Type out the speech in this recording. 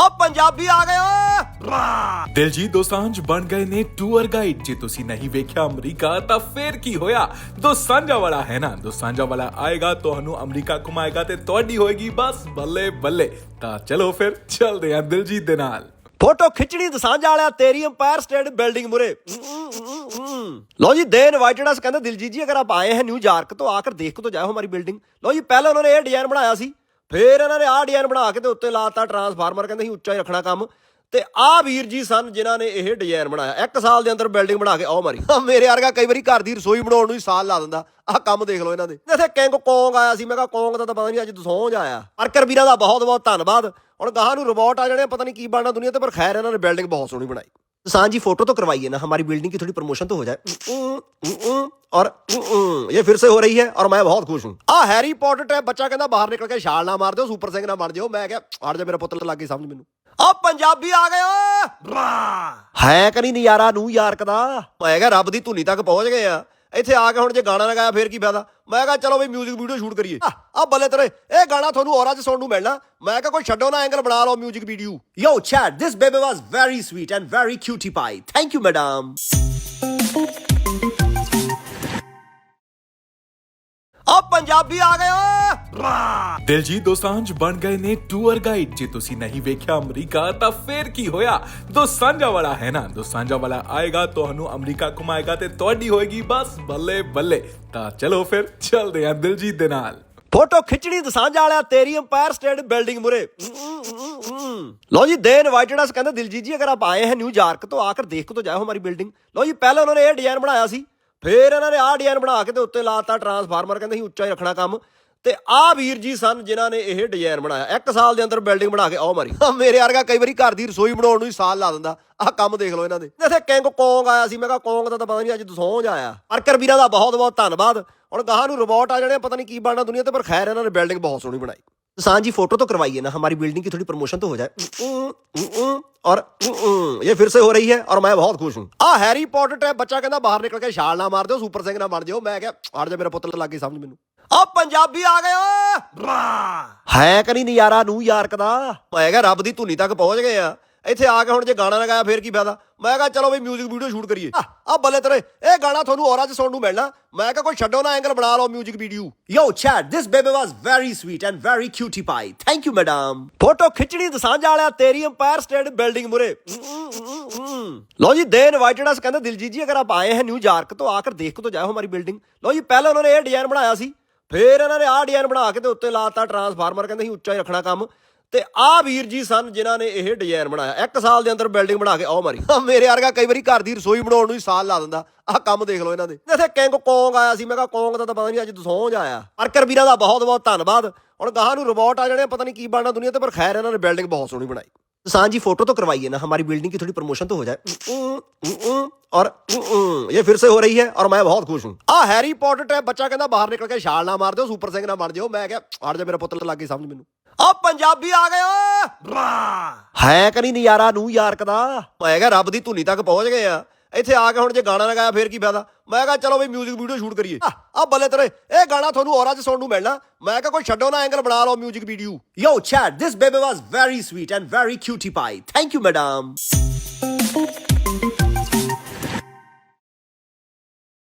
ਆ ਪੰਜਾਬੀ ਆ ਗਏ ਓਏ। ਦਿਲਜੀਤ ਦੋਸਾਂਝ ਬਣ ਗਏ ਨੇ ਟੂਰ ਗਾਈਡ ਜੇ ਤੁਸੀਂ ਨਹੀਂ ਵੇਖਿਆ ਅਮਰੀਕਾ ਤਾਂ ਫੇਰ ਕੀ ਹੋਇਆ? ਦੋਸਾਂਝਾ ਵਾਲਾ ਹੈ ਨਾ? ਦੋਸਾਂਝਾ ਵਾਲਾ ਆਏਗਾ ਤੁਹਾਨੂੰ ਅਮਰੀਕਾ ਘੁਮਾਏਗਾ ਤੇ ਤੁਹਾਡੀ ਹੋਏਗੀ ਬਸ ਬੱਲੇ ਬੱਲੇ। ਤਾਂ ਚਲੋ ਫਿਰ ਚੱਲਦੇ ਆ ਦਿਲਜੀਤ ਦੇ ਨਾਲ। ਫੋਟੋ ਖਿੱਚਣੀ ਦਸਾਂਝ ਵਾਲਿਆ ਤੇਰੀ ਐਮਪਾਇਰ ਸਟੇਟ ਬਿਲਡਿੰਗ ਮੁਰੇ। ਲੋ ਜੀ ਦੇ ਇਨਵਾਈਟਡ ਅਸ ਕਹਿੰਦੇ ਦਿਲਜੀਤ ਜੀ ਅਗਰ ਆਪ ਆਏ ਹੈ ਨਿਊਯਾਰਕ ਤੋਂ ਆਕਰ ਦੇਖ ਕੇ ਤਾਂ ਜਾਓ ਹਮਾਰੀ ਬਿਲਡਿੰਗ ਲੋ ਜੀ ਪਹਿਲਾਂ ਉਹਨਾਂ ਨੇ ਇਹ ਡਿਜ਼ਾਈਨ ਬਣਾਇਆ ਸੀ। ਫਿਰ ਇਹਨਾਂ ਨੇ ਆਹ ਡਿਜ਼ਾਈਨ ਬਣਾ ਕੇ ਤੇ ਉੱਤੇ ਲਾਤਾ ਟਰਾਂਸਫਾਰਮਰ, ਕਹਿੰਦੇ ਸੀ ਉੱਚਾ ਹੀ ਰੱਖਣਾ ਕੰਮ। ਤੇ ਆਹ ਵੀਰ ਜੀ ਸਨ ਜਿਨ੍ਹਾਂ ਨੇ ਇਹ ਡਿਜ਼ਾਈਨ ਬਣਾਇਆ। ਇੱਕ ਸਾਲ ਦੇ ਅੰਦਰ ਬਿਲਡਿੰਗ ਬਣਾ ਕੇ, ਆਓ ਮਾਰੀ। ਮੇਰੇ ਵਰਗਾ ਕਈ ਵਾਰੀ ਘਰ ਦੀ ਰਸੋਈ ਬਣਾਉਣ ਨੂੰ ਹੀ ਸਾਲ ਲਾ ਦਿੰਦਾ। ਆਹ ਕੰਮ ਦੇਖ ਲਓ ਇਹਨਾਂ ਦੇ। ਇੱਥੇ ਕਿੰਗ ਕੌਂਗ ਆਇਆ ਸੀ, ਮੈਂ ਕਿਹਾ ਕੋਂਗ ਦਾ ਤਾਂ ਪਤਾ ਨਹੀਂ ਅੱਜ ਦਸੌਂਜ ਆਇਆ ਅਰਕਰ ਵੀਰਾਂ ਦਾ ਬਹੁਤ ਬਹੁਤ ਧੰਨਵਾਦ। ਹੁਣ ਗਾਹਾਂ ਨੂੰ ਰੋਬੋਟ ਆ ਜਾਣੇ ਪਤਾ ਨਹੀਂ ਕੀ ਬਣਨਾ ਦੁਨੀਆ ਤੇ, ਪਰ ਖੈਰ ਇਹਨਾਂ ਨੇ ਬਿਲਡਿੰਗ ਬਹੁਤ ਸੋਹਣੀ ਬਣਾਈ। सांझी फोटो तो करवाइए ना हमारी बिल्डिंग की थोड़ी प्रमोशन तो हो जाए और ये फिर से हो रही है और मैं बहुत खुश हूं आ हैरी पॉटर ਟੈਪ ਬੱਚਾ ਕਹਿੰਦਾ ਬਾਹਰ ਨਿਕਲ ਕੇ ਛਾਲ ਨਾ ਮਾਰ ਦਿਓ ਸੁਪਰ ਸਿੰਘ ਨਾ ਬਣ ਜਿਓ ਮੈਂ ਕਿਹਾ ਹਟ ਜਾ ਮੇਰਾ ਪੁੱਤ ਲੱਗ ਗਈ ਸਮਝ ਮੈਨੂੰ ਆ ਪੰਜਾਬੀ ਆ ਗਏ ਓਏ ਹੈ ਕਰੀ ਨਜ਼ਾਰਾ ਨੂੰ ਯਾਰਕ ਦਾ ਮੈਂ ਕਿਹਾ ਰੱਬ ਦੀ ਧੁਨੀ ਤੱਕ ਪਹੁੰਚ ਗਏ ਆ ਇੱਥੇ ਆ ਕੇ ਹੁਣ ਜੇ ਗਾਣਾ ਲਗਾਇਆ ਫੇਰ ਕੀ ਫਾਇਦਾ ਮੈਂ ਕਿਹਾ ਚਲੋ ਬਈ 뮤직 ਵੀਡੀਓ ਸ਼ੂਟ ਕਰੀਏ ਆ ਬੱਲੇ ਤੇਰੇ ਇਹ ਗਾਣਾ ਤੁਹਾਨੂੰ ਔਰਾਂ 'ਚ ਸੁਣਨ ਨੂੰ ਮਿਲਣਾ ਮੈਂ ਕਿਹਾ ਕੋਈ ਛੱਡੋ ਨਾ ਐਂਗਲ ਬਣਾ ਲਓ 뮤직 video yo chat this baby was very sweet and very cutie pie thank you madam ਆ ਪੰਜਾਬੀ ਆ ਗਏ ਓਏ। ਦਿਲਜੀਤ ਦੋਸਾਂਝ ਬਣ ਗਏ ਨੇ ਟੂਰ ਗਾਈਡ ਜੇ ਤੁਸੀਂ ਨਹੀਂ ਵੇਖਿਆ ਅਮਰੀਕਾ ਤਾਂ ਫੇਰ ਕੀ ਹੋਇਆ? ਦੋਸਾਂਝਾ ਵਾਲਾ ਹੈ ਨਾ? ਦੋਸਾਂਝਾ ਵਾਲਾ ਆਏਗਾ ਤੁਹਾਨੂੰ ਅਮਰੀਕਾ ਘੁਮਾਏਗਾ ਤੇ ਤੁਹਾਡੀ ਹੋਏਗੀ ਬਸ ਬੱਲੇ ਬੱਲੇ। ਤਾਂ ਚਲੋ ਫਿਰ ਚੱਲਦੇ ਆ ਦਿਲਜੀਤ ਦੇ ਨਾਲ। ਫੋਟੋ ਖਿੱਚਣੀ ਦਸਾਂਝਾ ਵਾਲਿਆ ਤੇਰੀ ਐਮਪਾਇਰ ਸਟੇਟ ਬਿਲਡਿੰਗ ਮੁਰੇ ਲੋ जी दे इनवाइटेड अस कहते दिलजीत जी अगर आप आए हैं न्यूयॉर्क तो आकर देख तो जाओ हमारी बिल्डिंग लो जी पहले उन्होंने ये डिजाइन बनाया सी ਫਿਰ ਇਹਨਾਂ ਨੇ ਆਹ ਡਿਜ਼ਾਈਨ ਬਣਾ ਕੇ ਤੇ ਉੱਤੇ ਲਾਤਾ ਟਰਾਂਸਫਾਰਮਰ, ਕਹਿੰਦੇ ਸੀ ਉੱਚਾ ਹੀ ਰੱਖਣਾ ਕੰਮ। ਤੇ ਆਹ ਵੀਰ ਜੀ ਸਨ ਜਿਨ੍ਹਾਂ ਨੇ ਇਹ ਡਿਜ਼ਾਈਨ ਬਣਾਇਆ। ਇੱਕ ਸਾਲ ਦੇ ਅੰਦਰ ਬਿਲਡਿੰਗ ਬਣਾ ਕੇ ਆਓ ਮਾਰੀ। ਮੇਰੇ ਵਰਗਾ ਕਈ ਵਾਰੀ ਘਰ ਦੀ ਰਸੋਈ ਬਣਾਉਣ ਨੂੰ ਹੀ ਸਾਲ ਲਾ ਦਿੰਦਾ। ਆਹ ਕੰਮ ਦੇਖ ਲਓ ਇਹਨਾਂ ਦੇ। ਇੱਥੇ ਕਿੰਗ ਕੋਂਗ ਆਇਆ ਸੀ, ਮੈਂ ਕਿਹਾ ਕੋਂਗ ਦਾ ਤਾਂ ਪਤਾ ਨਹੀਂ ਅੱਜ ਦਸੌਂਜ ਆਇਆ ਅਰਕਰ ਵੀਰਾਂ ਦਾ ਬਹੁਤ ਬਹੁਤ ਧੰਨਵਾਦ। ਹੁਣ ਗਾਹਾਂ ਨੂੰ ਰੋਬੋਟ ਆ ਜਾਣੇ ਪਤਾ ਨਹੀਂ ਕੀ ਬਣਨਾ ਦੁਨੀਆ ਤੇ, ਪਰ ਖੈਰ ਇਹਨਾਂ ਨੇ ਬਿਲਡਿੰਗ ਬਹੁਤ ਸੋਹਣੀ ਬਣਾਈ। सांझी फोटो तो करवाइए ना हमारी बिल्डिंग की थोड़ी प्रमोशन तो हो जाए और ये फिर से हो रही है और मैं बहुत खुश हूं आ हैरी पॉटर ਟੈਪ ਬੱਚਾ ਕਹਿੰਦਾ ਬਾਹਰ ਨਿਕਲ ਕੇ ਛਾਲ ਨਾ ਮਾਰ ਦਿਓ ਸੁਪਰ ਸਿੰਘ ਨਾ ਬਣ ਜਿਓ ਮੈਂ ਕਿਹਾ ਹਟ ਜਾ ਮੇਰਾ ਪੁੱਤ ਲੱਗ ਗਈ ਸਮਝ ਮੈਨੂੰ ਆ ਪੰਜਾਬੀ ਆ ਗਏ ਓਏ ਹੈ ਕਰੀ ਨਜ਼ਾਰਾ ਨੂੰ ਯਾਰਕ ਦਾ ਮੈਂ ਕਿਹਾ ਰੱਬ ਦੀ ਧੁਨੀ ਤੱਕ ਪਹੁੰਚ ਗਏ ਆ ਇੱਥੇ ਆ ਕੇ ਹੁਣ ਜੇ ਗਾਣਾ ਲਗਾਇਆ ਫੇਰ ਕੀ ਫਾਇਦਾ ਮੈਂ ਕਿਹਾ ਚਲੋ ਬਈ 뮤직 ਵੀਡੀਓ ਸ਼ੂਟ ਕਰੀਏ ਆ ਬੱਲੇ ਤਰੇ, ਇਹ ਗਾਣਾ ਤੁਹਾਨੂੰ ਔਰਾ 'ਚ ਸੁਣਨ ਨੂੰ ਮਿਲਣਾ। ਮੈਂ ਕਿਹਾ ਕੋਈ ਛੱਡੋ ਨਾ ਐਂਗਲ ਬਣਾ ਲਓ 뮤직 video yo chat this baby was very sweet and very cutie pie thank you madam photo ਖਿੱਚਣੀ ਦਸਾਂਜ ਵਾਲਿਆ, ਤੇਰੀ ਐਮਪਾਇਰ ਸਟੇਟ ਬਿਲਡਿੰਗ ਮੁਰੇ। ਲੋ ਜੀ ਦੇ ਇਨਵਾਈਟਡ ਅਸ ਕਹਿੰਦੇ ਦਿਲਜੀਤ ਜੀ, ਅਗਰ ਆਪ ਆਏ ਹੈ ਨਿਊ ਯਾਰਕ ਤੋਂ ਆਕਰ ਦੇਖ ਕੇ ਤੋਂ ਜਾਓ ਹਮਾਰੀ ਬਿਲਡਿੰਗ ਲੋ ਜੀ, ਪਹਿਲਾਂ ਉਹਨਾਂ ਨੇ ਇਹ ਡਿਜ਼ਾਈਨ ਬਣਾਇਆ ਸੀ। ਫੇਰ ਇਹਨਾਂ ਨੇ ਆਹ ਡਿਜ਼ਾਈਨ ਬਣਾ ਕੇ ਤੇ ਉੱਤੇ ਲਾਤਾ ਟਰਾਂਸਫਾਰਮਰ ਕਹਿੰਦੇ ਸੀ ਉੱਚਾ ਹੀ ਰੱਖਣਾ ਕੰਮ। ਤੇ ਆਹ ਵੀਰ ਜੀ ਸਨ ਜਿਨ੍ਹਾਂ ਨੇ ਇਹ ਡਿਜ਼ਾਈਨ ਬਣਾਇਆ ਇੱਕ ਸਾਲ ਦੇ ਅੰਦਰ ਬਿਲਡਿੰਗ ਬਣਾ ਕੇ ਆਓ ਮਾਰੀ ਆਹ ਮੇਰੇ ਵਰਗਾ ਕਈ ਵਾਰੀ ਘਰ ਦੀ ਰਸੋਈ ਬਣਾਉਣ ਨੂੰ ਹੀ ਸਾਲ ਲਾ ਦਿੰਦਾ ਆਹ ਕੰਮ ਦੇਖ ਲਓ ਇਹਨਾਂ ਦੇ ਇੱਥੇ ਕਿੰਗ ਕੋਂਗ ਆਇਆ ਸੀ ਮੈਂ ਕਿਹਾ ਕੋਂਗ ਦਾ ਤਾਂ ਪਤਾ ਨਹੀਂ ਅੱਜ ਦਸੌਂਜ ਆਇਆ ਅਰਕਰ ਵੀਰਾਂ ਦਾ ਬਹੁਤ ਬਹੁਤ ਧੰਨਵਾਦ ਹੁਣ ਗਾਹਾਂ ਨੂੰ ਰੋਬੋਟ ਆ ਜਾਣੇ ਪਤਾ ਨਹੀਂ ਕੀ ਬਣਨਾ ਦੁਨੀਆ ਤੇ ਪਰ ਖੈਰ ਇਹਨਾਂ ਨੇ ਬਿਲਡਿੰਗ ਬਹੁਤ ਸੋਹਣੀ ਬਣਾਈ सांझी फोटो तो करवाइए ना हमारी बिल्डिंग की थोड़ी प्रमोशन तो हो जाए और ये फिर से हो रही है और मैं बहुत खुश हूं आ हैरी पॉटर ਟੈਪ ਬੱਚਾ ਕਹਿੰਦਾ ਬਾਹਰ ਨਿਕਲ ਕੇ ਛਾਲ ਨਾ ਮਾਰ ਦਿਓ ਸੁਪਰ ਸਿੰਘ ਨਾ ਬਣ ਜਿਓ ਮੈਂ ਕਿਹਾ ਹਟ ਜਾ ਮੇਰਾ ਪੁੱਤ ਲੱਗ ਗਈ ਸਮਝ ਮੈਨੂੰ ਆ ਪੰਜਾਬੀ ਆ ਗਏ ਓਏ ਹੈ ਕਰੀ ਨਜ਼ਾਰਾ ਨੂੰ ਯਾਰਕ ਦਾ ਮੈਂ ਕਿਹਾ ਰੱਬ ਦੀ ਧੁਨੀ ਤੱਕ ਪਹੁੰਚ ਗਏ ਆ ਇੱਥੇ ਆ ਕੇ ਹੁਣ ਜੇ ਗਾਣਾ ਲਗਾਇਆ ਫੇਰ ਕੀ ਫਾਇਦਾ ਮੈਂ ਕਿਹਾ ਚਲੋ ਬਈ 뮤직 ਵੀਡੀਓ ਸ਼ੂਟ ਕਰੀਏ ਆ ਬੱਲੇ ਤੇਰੇ ਇਹ ਗਾਣਾ ਤੁਹਾਨੂੰ ਔਰਾਂ 'ਚ ਸੁਣਨ ਨੂੰ ਮਿਲਣਾ ਮੈਂ ਕਿਹਾ ਕੋਈ ਛੱਡੋ ਨਾ ਐਂਗਲ ਬਣਾ ਲਓ 뮤직 video yo chat this baby was very sweet and very cutie pie thank you madam